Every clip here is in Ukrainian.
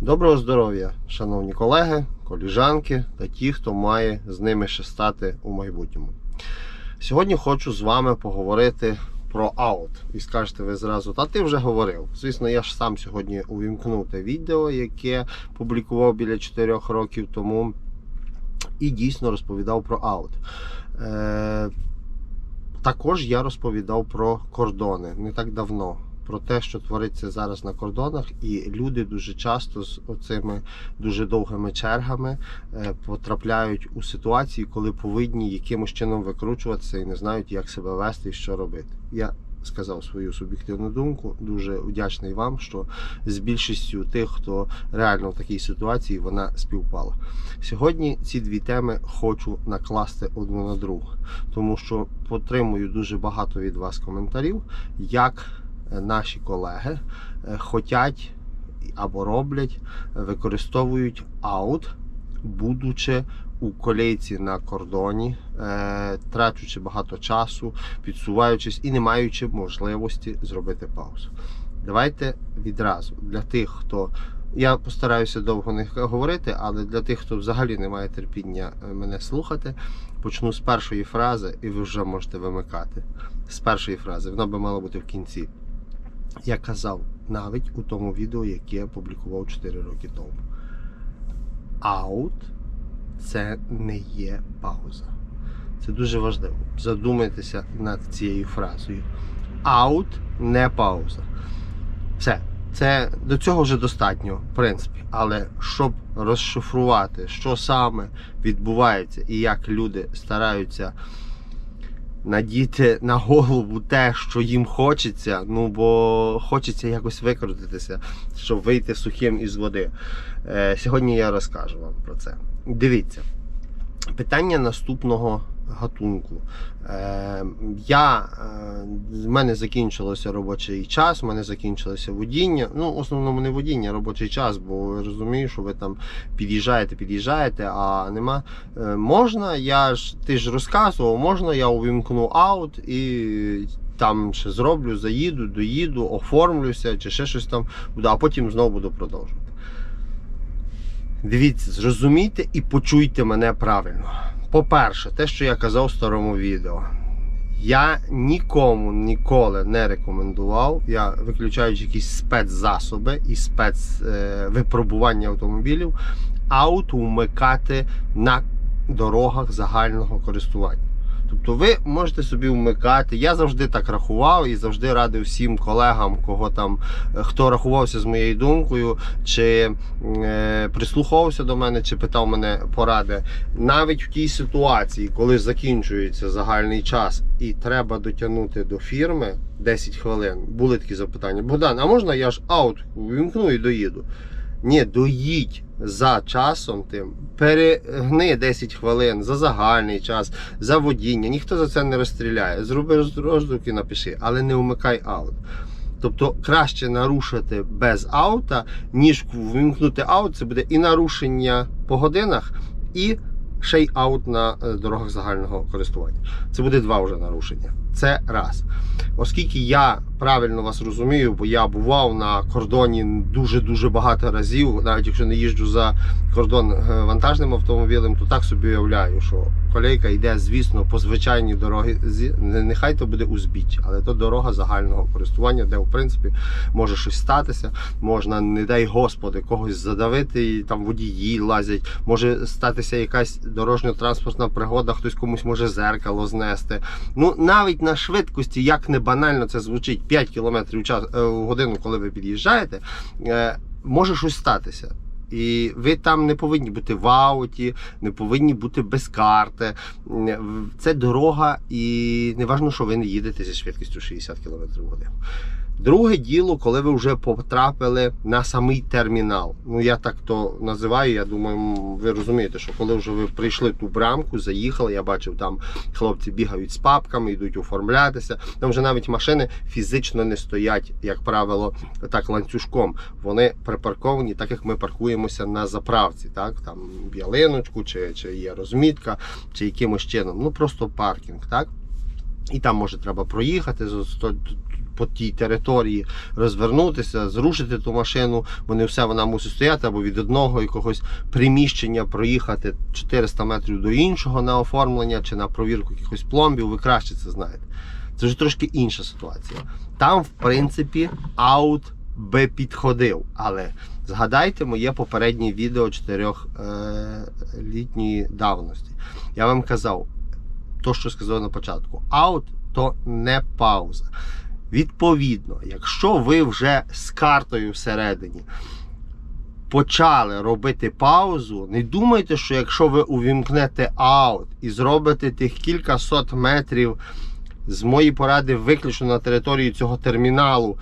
Доброго здоров'я, шановні колеги, коліжанки та ті, хто має з ними ще стати у майбутньому. Сьогодні хочу з вами поговорити про аут. І скажете ви зразу, та ти вже говорив. Звісно, я ж сам сьогодні увімкнув те відео, яке публікував біля 4 років тому, і дійсно розповідав про аут. Е, також я розповідав про кордони не так давно. Про те, що твориться зараз на кордонах, і люди дуже часто з оцими дуже довгими чергами е, потрапляють у ситуації, коли повинні якимось чином викручуватися і не знають, як себе вести і що робити. Я сказав свою суб'єктивну думку. Дуже вдячний вам, що з більшістю тих, хто реально в такій ситуації, вона співпала. Сьогодні ці дві теми хочу накласти одну на другу, тому що отримую дуже багато від вас коментарів, як наші колеги е, хотять або роблять, використовують аут, будучи у колейці на кордоні, е, трачучи багато часу, підсуваючись і не маючи можливості зробити паузу. Давайте відразу для тих, хто я постараюся довго не говорити, але для тих, хто взагалі не має терпіння е, мене слухати, почну з першої фрази, і ви вже можете вимикати. З першої фрази, вона би мала бути в кінці. Я казав навіть у тому відео, яке я публікував 4 роки тому. Аут це не є пауза. Це дуже важливо. Задумайтеся над цією фразою. Аут не пауза. Все. Це до цього вже достатньо, в принципі. Але щоб розшифрувати, що саме відбувається і як люди стараються надіти на голову те, що їм хочеться, ну бо хочеться якось викрутитися, щоб вийти сухим із води. Е, сьогодні я розкажу вам про це. Дивіться, питання наступного гатунку. Е, я, е, в мене закінчилося робочий час, в мене закінчилося водіння. Ну, в основному не водіння, а робочий час, бо розумію, що ви там під'їжджаєте, під'їжджаєте, а нема. Е, можна, я ж ти ж розказував, можна, я увімкну аут і. Там ще зроблю, заїду, доїду, оформлюся чи ще щось там буду, а потім знову буду продовжувати. Дивіться, зрозумійте і почуйте мене правильно. По-перше, те, що я казав в старому відео, я нікому ніколи не рекомендував, я виключаючи якісь спецзасоби і спецвипробування автомобілів, аут вмикати на дорогах загального користування. Тобто ви можете собі вмикати. Я завжди так рахував і завжди радив всім колегам, кого там е, хто рахувався з моєю думкою, чи е, прислуховувався до мене, чи питав мене поради. Навіть в тій ситуації, коли закінчується загальний час і треба дотягнути до фірми 10 хвилин, були такі запитання. Богдан, а можна я ж аут вімкну і доїду? Ні, доїдь за часом тим, перегни 10 хвилин за загальний час, за водіння. Ніхто за це не розстріляє. Зроби роздрук і напиши, але не вмикай аут. Тобто краще нарушити без аута, ніж вимкнути аут. Це буде і нарушення по годинах, і ще й аут на е, дорогах загального користування. Це буде два вже нарушення. Це раз. Оскільки я правильно вас розумію, бо я бував на кордоні дуже-дуже багато разів, навіть якщо не їжджу за кордон е, вантажним автомобілем, то так собі уявляю, що колейка йде, звісно, по звичайній дорогі. Нехай то буде узбіч, але то дорога загального користування, де в принципі може щось статися, можна, не дай Господи, когось задавити, і там водії лазять, може статися якась дорожньо-транспортна пригода, хтось комусь може зеркало знести. Ну навіть на швидкості, як не банально це звучить, 5 км е, в годину, коли ви під'їжджаєте, е, може щось статися. І ви там не повинні бути в ауті, не повинні бути без карти. Це дорога, і не важливо, що ви не їдете зі швидкістю 60 км в годину. Друге діло, коли ви вже потрапили на самий термінал. Ну я так то називаю. Я думаю, ви розумієте, що коли вже ви прийшли ту брамку, заїхали, я бачив, там хлопці бігають з папками, йдуть оформлятися. Там вже навіть машини фізично не стоять, як правило, так ланцюжком. Вони припарковані, так як ми паркуємося на заправці, так там ялиночку, чи, чи є розмітка, чи якимось чином. Ну просто паркінг, так. І там може треба проїхати, по тій території розвернутися, зрушити ту машину, бо не все вона мусить стояти, або від одного якогось приміщення проїхати 400 метрів до іншого на оформлення чи на провірку якихось пломбів. Ви краще це знаєте. Це вже трошки інша ситуація. Там, в принципі, аут би підходив. Але згадайте моє попереднє відео 4-літньої давності. Я вам казав, то, що сказав на початку, аут то не пауза. Відповідно, якщо ви вже з картою всередині почали робити паузу, не думайте, що якщо ви увімкнете аут і зробите тих кілька сот метрів з моєї поради виключно на території цього терміналу,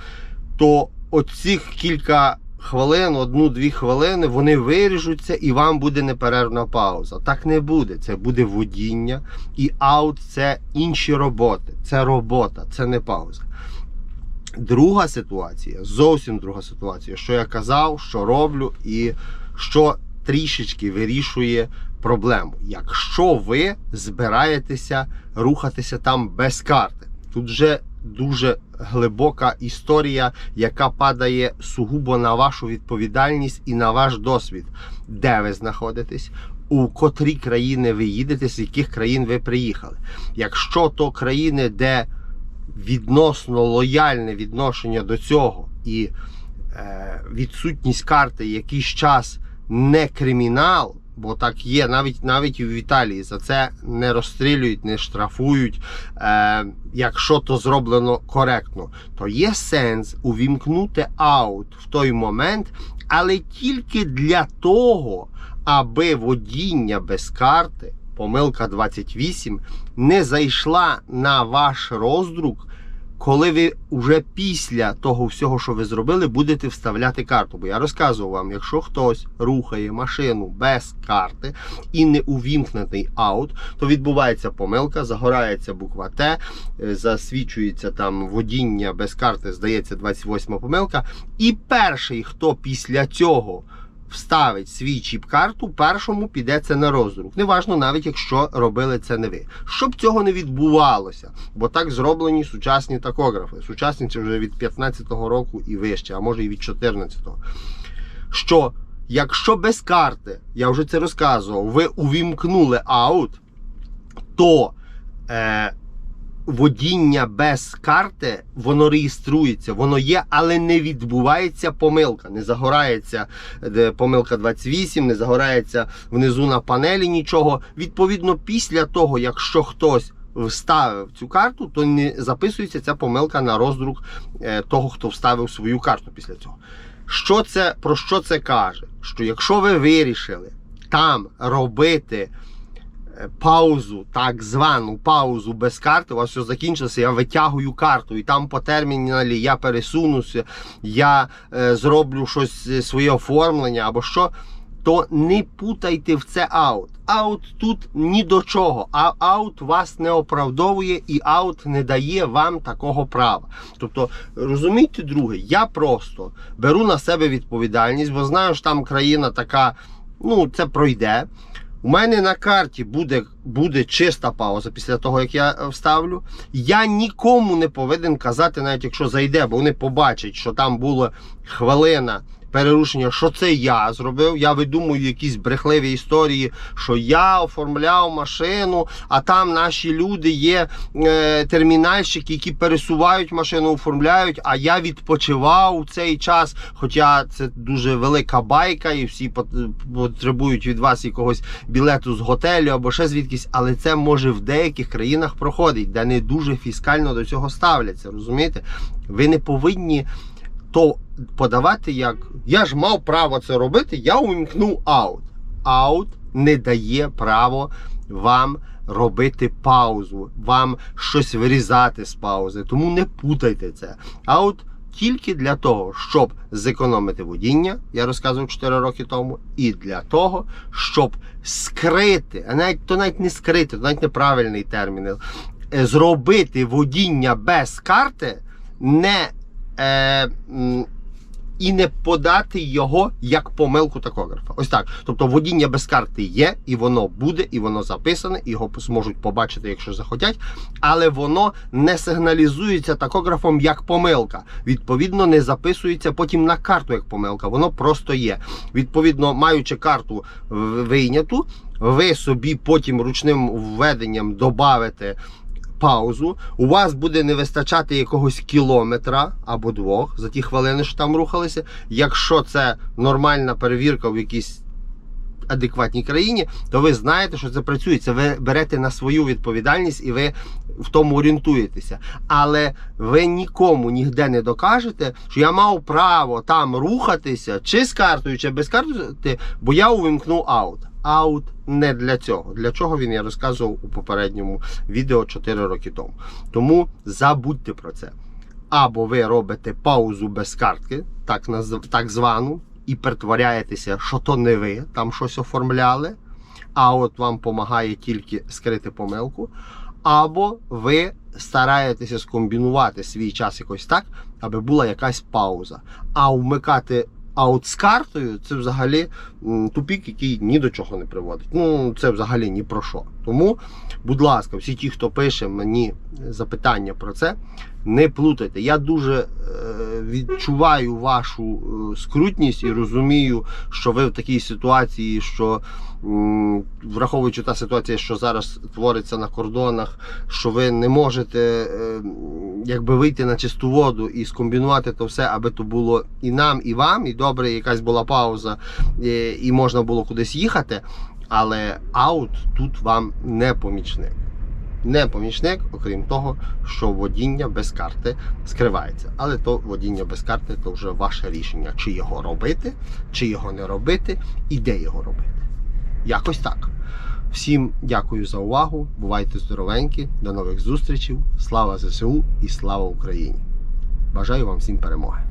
то оцих кілька хвилин, одну-дві хвилини, вони виріжуться і вам буде неперервна пауза. Так не буде. Це буде водіння, і аут це інші роботи. Це робота, це не пауза. Друга ситуація, зовсім друга ситуація, що я казав, що роблю, і що трішечки вирішує проблему. Якщо ви збираєтеся рухатися там без карти, тут вже дуже глибока історія, яка падає сугубо на вашу відповідальність і на ваш досвід, де ви знаходитесь. У котрі країни ви їдете, з яких країн ви приїхали. Якщо то країни, де відносно лояльне відношення до цього і е, відсутність карти якийсь час не кримінал, бо так є, навіть навіть і в Італії за це не розстрілюють, не штрафують. Е, якщо то зроблено коректно, то є сенс увімкнути аут в той момент, але тільки для того, аби водіння без карти, помилка 28, не зайшла на ваш роздрук, коли ви вже після того всього, що ви зробили, будете вставляти карту. Бо я розказував вам, якщо хтось рухає машину без карти і не увімкнений аут, то відбувається помилка, загорається буква Т, е, засвічується там водіння без карти, здається, 28 помилка. І перший, хто після цього вставить свій чіп-карту, першому піде це на розрук. Неважно, навіть якщо робили це не ви. Щоб цього не відбувалося, бо так зроблені сучасні такографи. Сучасні це вже від 15-го року і вище, а може і від 14-го. Що якщо без карти, я вже це розказував, ви увімкнули аут, то е, водіння без карти, воно реєструється, воно є, але не відбувається помилка. Не загорається помилка 28, не загорається внизу на панелі нічого. Відповідно, після того, якщо хтось вставив цю карту, то не записується ця помилка на роздрук е, того, хто вставив свою карту після цього. Що це, про що це каже? Що якщо ви вирішили там робити паузу, так звану паузу без карти, у вас все закінчилося, я витягую карту, і там по терміналі я пересунуся, я е, зроблю щось своє оформлення або що, то не путайте в це аут. Аут тут ні до чого, а аут вас не оправдовує і аут не дає вам такого права. Тобто, розумієте, друге, я просто беру на себе відповідальність, бо знаю, що там країна така, ну, це пройде. У мене на карті буде, буде чиста пауза після того, як я е, вставлю. Я нікому не повинен казати, навіть якщо зайде, бо вони побачать, що там була хвилина перерушення, що це я зробив. Я видумую якісь брехливі історії, що я оформляв машину, а там наші люди є е, термінальщики, які пересувають машину, оформляють, а я відпочивав у цей час. Хоча це дуже велика байка, і всі пот- потребують від вас якогось білету з готелю або ще звідкись, але це може в деяких країнах проходить, де не дуже фіскально до цього ставляться. Розумієте? Ви не повинні то подавати як я ж мав право це робити, я увімкнув аут. Аут не дає право вам робити паузу, вам щось вирізати з паузи. Тому не путайте це. Аут тільки для того, щоб зекономити водіння, я розказував 4 роки тому, і для того, щоб скрити, а навіть то навіть не скрити, то навіть неправильний термін, е, зробити водіння без карти не. Е, і не подати його як помилку такографа. Ось так. Тобто водіння без карти є, і воно буде, і воно записане, і його зможуть побачити, якщо захотять, але воно не сигналізується такографом як помилка. Відповідно, не записується потім на карту як помилка. Воно просто є. Відповідно, маючи карту вийняту, ви собі потім ручним введенням додавите паузу, у вас буде не вистачати якогось кілометра або двох за ті хвилини, що там рухалися. Якщо це нормальна перевірка в якійсь адекватній країні, то ви знаєте, що це працює. Це ви берете на свою відповідальність і ви в тому орієнтуєтеся. Але ви нікому ніде не докажете, що я мав право там рухатися, чи з картою, чи без карти, бо я увімкнув аут. Аут не для цього. Для чого він я розказував у попередньому відео 4 роки тому. Тому забудьте про це. Або ви робите паузу без картки, так, так звану, і притворяєтеся, що то не ви там щось оформляли, а от вам допомагає тільки скрити помилку. Або ви стараєтеся скомбінувати свій час якось так, аби була якась пауза. А вмикати аут з картою це взагалі тупік, який ні до чого не приводить. Ну, це взагалі ні про що. Тому, будь ласка, всі ті, хто пише мені запитання про це, не плутайте. Я дуже е, відчуваю вашу е, скрутність і розумію, що ви в такій ситуації, що враховуючи та ситуація, що зараз твориться на кордонах, що ви не можете е, якби вийти на чисту воду і скомбінувати то все, аби то було і нам, і вам, і добре, якась була пауза, і можна було кудись їхати. Але аут тут вам не помічник. Не помічник, окрім того, що водіння без карти скривається. Але то водіння без карти то вже ваше рішення, чи його робити, чи його не робити, і де його робити. Якось так. Всім дякую за увагу. Бувайте здоровенькі, до нових зустрічей. Слава ЗСУ і слава Україні! Бажаю вам всім перемоги!